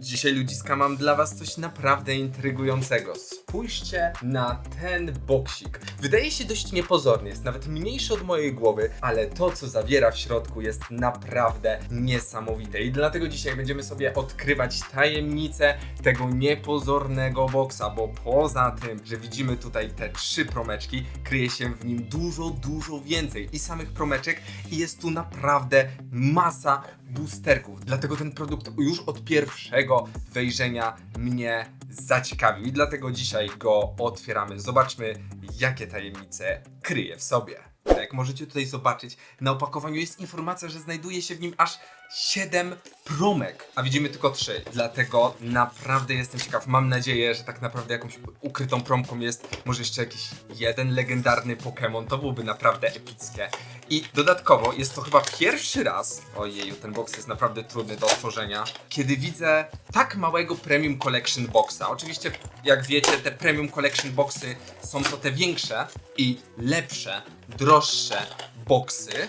Dzisiaj ludziska mam dla was coś naprawdę intrygującego. Spójrzcie na ten boksik. Wydaje się dość niepozorny, jest nawet mniejszy od mojej głowy, ale to co zawiera w środku jest naprawdę niesamowite. I dlatego dzisiaj będziemy sobie odkrywać tajemnicę tego niepozornego boksa, bo poza tym, że widzimy tutaj te trzy promeczki, kryje się w nim dużo, dużo więcej i samych promeczek i jest tu naprawdę masa boosterków. Dlatego ten produkt już od pierwszego wejrzenia mnie zaciekawił i dlatego dzisiaj go otwieramy. Zobaczmy, jakie tajemnice kryje w sobie. Jak możecie tutaj zobaczyć, na opakowaniu jest informacja, że znajduje się w nim aż 7 promek, a widzimy tylko 3. Dlatego naprawdę jestem ciekaw. Mam nadzieję, że tak naprawdę jakąś ukrytą promką jest może jeszcze jakiś jeden legendarny Pokémon. To byłoby naprawdę epickie. I dodatkowo jest to chyba pierwszy raz, ojeju, ten box jest naprawdę trudny do otworzenia, kiedy widzę tak małego Premium Collection Boxa. Oczywiście, jak wiecie, te Premium Collection Boxy są to te większe i lepsze, droższe boxy.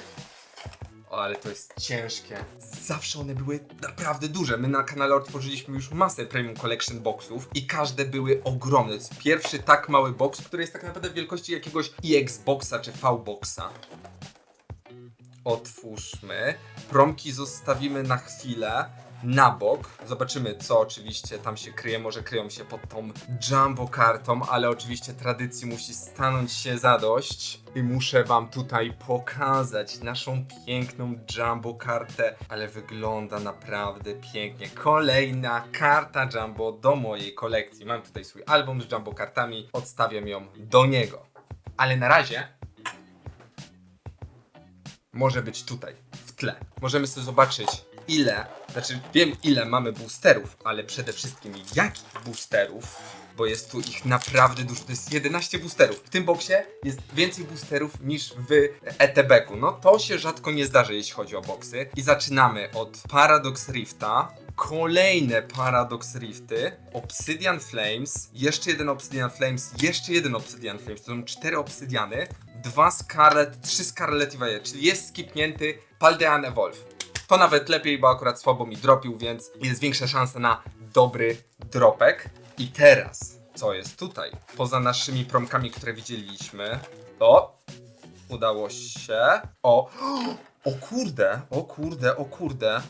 O, ale to jest ciężkie. Zawsze one były naprawdę duże. My na kanale otworzyliśmy już masę Premium Collection Boxów i każde były ogromne. To jest pierwszy tak mały box, który jest tak naprawdę wielkości jakiegoś EX Boxa czy V Boxa. Otwórzmy. Promki zostawimy na chwilę na bok. Zobaczymy, co oczywiście tam się kryje. Może kryją się pod tą jumbo kartą, ale oczywiście tradycji musi stanąć się zadość. I muszę wam tutaj pokazać naszą piękną jumbo kartę, ale wygląda naprawdę pięknie. Kolejna karta jumbo do mojej kolekcji. Mam tutaj swój album z jumbo kartami, odstawiam ją do niego. Ale na razie może być tutaj, w tle. Możemy sobie zobaczyć, ile, znaczy wiem ile mamy boosterów, ale przede wszystkim jakich boosterów, bo jest tu ich naprawdę dużo. To jest 11 boosterów. W tym boksie jest więcej boosterów niż w ETB-ku. No to się rzadko nie zdarza, jeśli chodzi o boksy. I zaczynamy od Paradox Rifta. Kolejne Paradox Rifty, Obsidian Flames, jeszcze jeden Obsidian Flames, jeszcze jeden Obsidian Flames, to są cztery Obsidiany, dwa Scarlet, trzy Scarlet Evade, czyli jest skipnięty Paldean Evolve. To nawet lepiej, bo akurat słabo mi dropił, więc jest większa szansa na dobry dropek. I teraz, co jest tutaj? Poza naszymi promkami, które widzieliśmy, o, udało się, o, o kurde, o kurde, o kurde.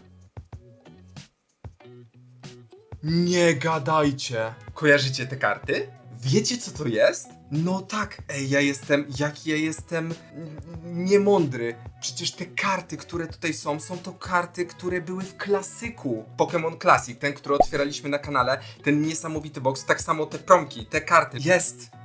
Nie gadajcie. Kojarzycie te karty? Wiecie co to jest? No tak, ej, ja jestem, jaki ja jestem niemądry. Przecież te karty, które tutaj są, są to karty, które były w klasyku. Pokémon Classic, ten, który otwieraliśmy na kanale, ten niesamowity box, tak samo te promki, te karty. Jest!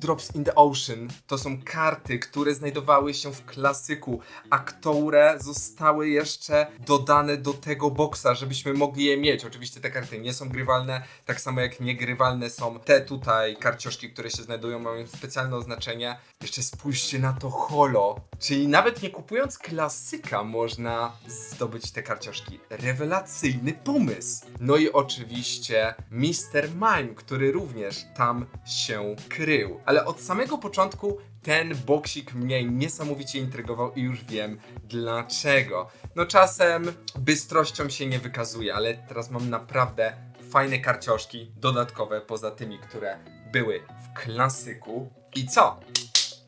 Drops in the Ocean to są karty, które znajdowały się w klasyku, a które zostały jeszcze dodane do tego boksa, żebyśmy mogli je mieć. Oczywiście te karty nie są grywalne, tak samo jak niegrywalne są te tutaj karcioszki, które się znajdują, mają specjalne oznaczenie. Jeszcze spójrzcie na to holo, czyli nawet nie kupując klasyka można zdobyć te karcioszki. Rewelacyjny pomysł! No i oczywiście Mr. Mime, który również tam się krył. Ale od samego początku ten boksik mnie niesamowicie intrygował i już wiem dlaczego. No czasem bystrością się nie wykazuje, ale teraz mam naprawdę fajne karcioszki dodatkowe poza tymi, które były w klasyku. I co?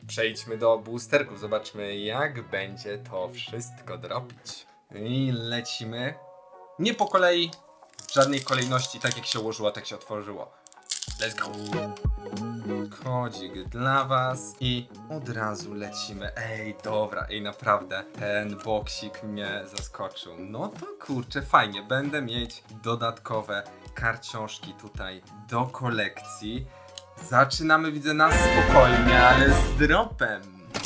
Przejdźmy do boosterków, zobaczmy jak będzie to wszystko dropić. I lecimy. Nie po kolei, w żadnej kolejności, tak jak się ułożyło, tak się otworzyło. Let's go! Kodzik dla was i od razu lecimy. Ej, dobra, ej, naprawdę, ten boksik mnie zaskoczył. No to kurczę, fajnie, będę mieć dodatkowe karciążki tutaj do kolekcji. Zaczynamy, widzę, na spokojnie, ale z dropem.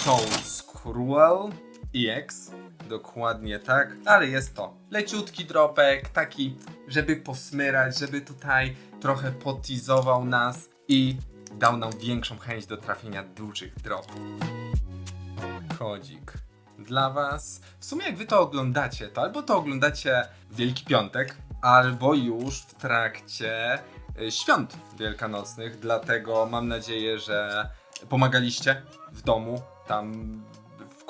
Tą Scruel EX, dokładnie tak, ale jest to leciutki dropek, taki, żeby posmyrać, żeby tutaj trochę potizował nas i dał nam większą chęć do trafienia dużych dropów. Kodzik dla was. W sumie jak wy to oglądacie, to albo to oglądacie w Wielki Piątek, albo już w trakcie y, świąt wielkanocnych, dlatego mam nadzieję, że pomagaliście w domu, tam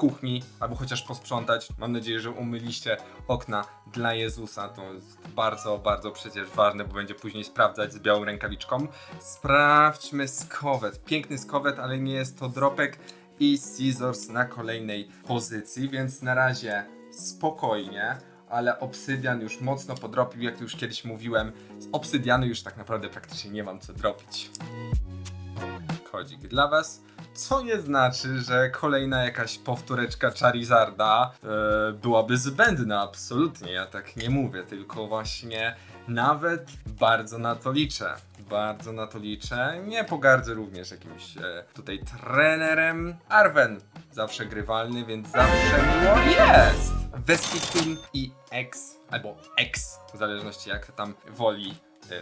kuchni, albo chociaż posprzątać. Mam nadzieję, że umyliście okna dla Jezusa. To jest bardzo, bardzo przecież ważne, bo będzie później sprawdzać z białą rękawiczką. Sprawdźmy skowet. Piękny skowet, ale nie jest to dropek i scissors na kolejnej pozycji, więc na razie spokojnie. Ale obsydian już mocno podrobił, jak już kiedyś mówiłem. Z obsydianu już tak naprawdę praktycznie nie mam co dropić kodzik dla was. Co nie znaczy, że kolejna jakaś powtóreczka Charizarda e, byłaby zbędna, absolutnie. Ja tak nie mówię, tylko właśnie nawet bardzo na to liczę. Bardzo na to liczę. Nie pogardzę również jakimś e, tutaj trenerem. Arwen zawsze grywalny, więc zawsze miło jest. Vespiquen i X, albo X, w zależności jak tam woli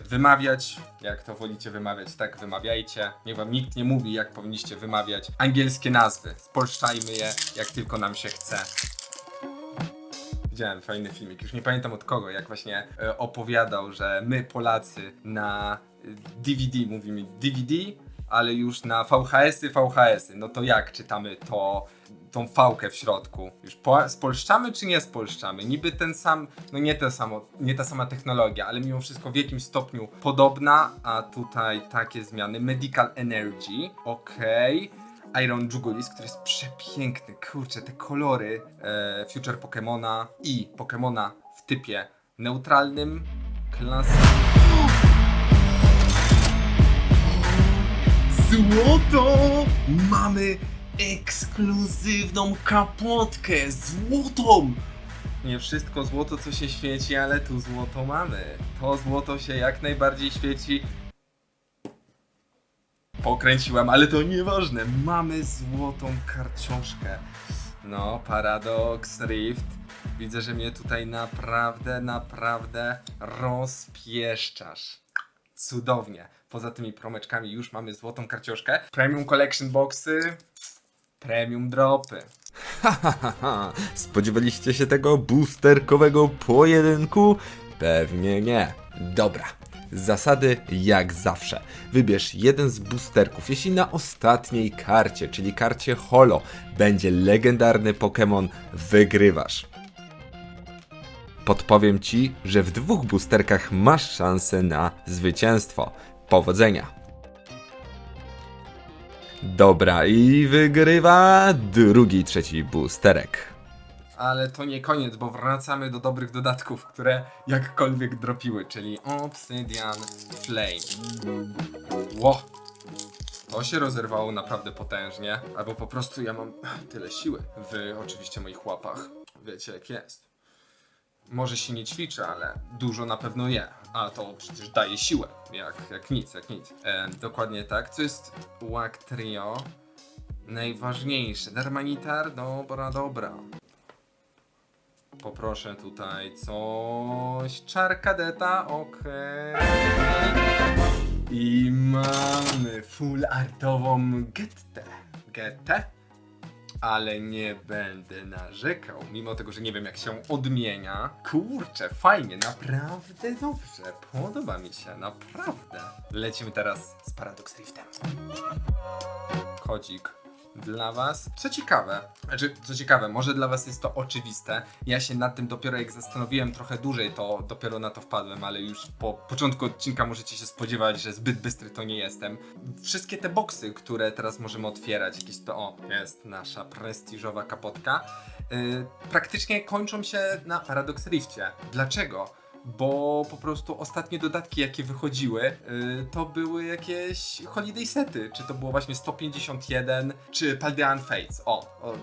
wymawiać. Jak to wolicie wymawiać, tak wymawiajcie. Niech wam nikt nie mówi, jak powinniście wymawiać angielskie nazwy. Spolszczajmy je, jak tylko nam się chce. Widziałem fajny filmik, już nie pamiętam od kogo, jak właśnie e, opowiadał, że my Polacy na e, DVD mówimy DVD, ale już na VHS-y, VHS-y. No to jak czytamy to, tą fałkę w środku? Już po, spolszczamy czy nie spolszczamy? Niby ten sam, no nie, te samo, nie ta sama technologia, ale mimo wszystko w jakimś stopniu podobna, a tutaj takie zmiany. Medical Energy, okej. Iron Jugulis, który jest przepiękny. Kurczę, te kolory e, Future Pokemona i Pokemona w typie neutralnym. Klasa. Złoto! Mamy ekskluzywną kapotkę złotą! Nie wszystko złoto, co się świeci, ale tu złoto mamy. To złoto się jak najbardziej świeci pokręciłem, ale to nieważne. Mamy złotą karciążkę. No, Paradox Rift. Widzę, że mnie tutaj naprawdę, naprawdę rozpieszczasz. Cudownie. Poza tymi promeczkami już mamy złotą karciążkę. Premium Collection Boxy. Premium dropy. Haha, spodziewaliście się tego boosterkowego pojedynku? Pewnie nie. Dobra. Zasady jak zawsze. Wybierz jeden z boosterków. Jeśli na ostatniej karcie, czyli karcie Holo, będzie legendarny Pokémon, wygrywasz. Podpowiem ci, że w dwóch boosterkach masz szansę na zwycięstwo. Powodzenia! Dobra, i wygrywa drugi, trzeci boosterek. Ale to nie koniec, bo wracamy do dobrych dodatków, które jakkolwiek dropiły, czyli Obsidian Flame. Ło! To się rozerwało naprawdę potężnie, albo po prostu ja mam tyle siły w oczywiście moich łapach. Wiecie jak jest. Może się nie ćwiczę, ale dużo na pewno je. A to przecież daje siłę. Jak, jak nic, jak nic. E, dokładnie tak. Co jest Łak Trio? Najważniejsze. Darmanitar? Dobra, dobra. Poproszę tutaj coś. Czarkadeta, okej. I mamy full artową Gettę. Gettę? Ale nie będę narzekał, mimo tego, że nie wiem jak się odmienia. Kurczę, fajnie, naprawdę dobrze. Podoba mi się, naprawdę. Lecimy teraz z Paradox Riftem. Kodzik dla was. Co ciekawe, znaczy, co ciekawe, może dla was jest to oczywiste. Ja się nad tym dopiero jak zastanowiłem trochę dłużej, to dopiero na to wpadłem, ale już po początku odcinka możecie się spodziewać, że zbyt bystry to nie jestem. Wszystkie te boksy, które teraz możemy otwierać, jakieś to, o, jest nasza prestiżowa kapotka, yy, praktycznie kończą się na Paradox Rifcie. Dlaczego? Bo po prostu ostatnie dodatki, jakie wychodziły, y, to były jakieś holiday sety. Czy to było właśnie 151, czy Paldean Fates. O, o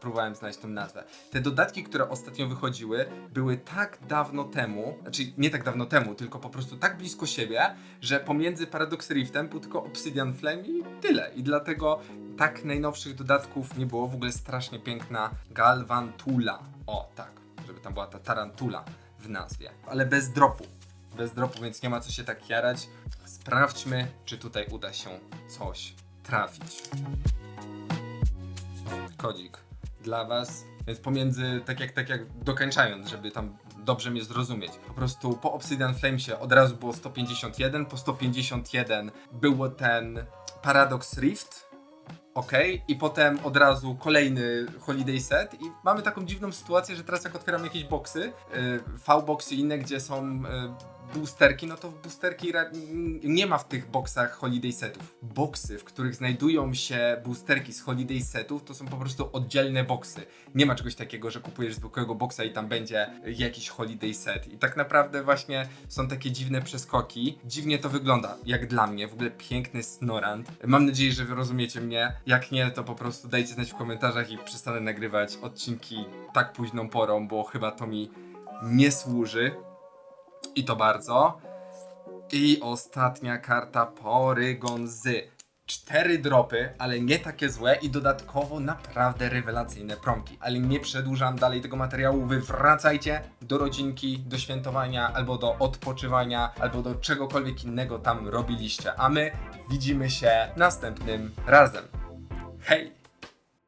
próbowałem znaleźć tą nazwę. Te dodatki, które ostatnio wychodziły, były tak dawno temu, znaczy nie tak dawno temu, tylko po prostu tak blisko siebie, że pomiędzy Paradox Riftem był tylko Obsidian Flame i tyle. I dlatego tak najnowszych dodatków nie było. W ogóle strasznie piękna Galvantula. O, tak, żeby tam była ta tarantula w nazwie, ale bez dropu. Bez dropu, więc nie ma co się tak jarać. Sprawdźmy, czy tutaj uda się coś trafić. Kodzik dla Was. Więc pomiędzy, tak jak, tak jak dokończając, żeby tam dobrze mnie zrozumieć. Po prostu po Obsidian Flamesie od razu było 151, po 151 było ten Paradox Rift, ok, i potem od razu kolejny holiday set. I mamy taką dziwną sytuację, że teraz jak otwieram jakieś boxy, y, V-boxy inne, gdzie są y, boosterki, no to w boosterki nie ma w tych boxach holiday setów. Boxy, w których znajdują się boosterki z holiday setów, to są po prostu oddzielne boxy. Nie ma czegoś takiego, że kupujesz zwykłego boxa i tam będzie jakiś holiday set. I tak naprawdę właśnie są takie dziwne przeskoki. Dziwnie to wygląda, jak dla mnie. W ogóle piękny Snorant. Mam nadzieję, że wy rozumiecie mnie. Jak nie, to po prostu dajcie znać w komentarzach i przestanę nagrywać odcinki tak późną porą, bo chyba to mi nie służy. I to bardzo. I ostatnia karta Porygon z. Cztery dropy, ale nie takie złe i dodatkowo naprawdę rewelacyjne promki. Ale nie przedłużam dalej tego materiału. Wy wracajcie do rodzinki, do świętowania, albo do odpoczywania, albo do czegokolwiek innego tam robiliście. A my widzimy się następnym razem. Hej!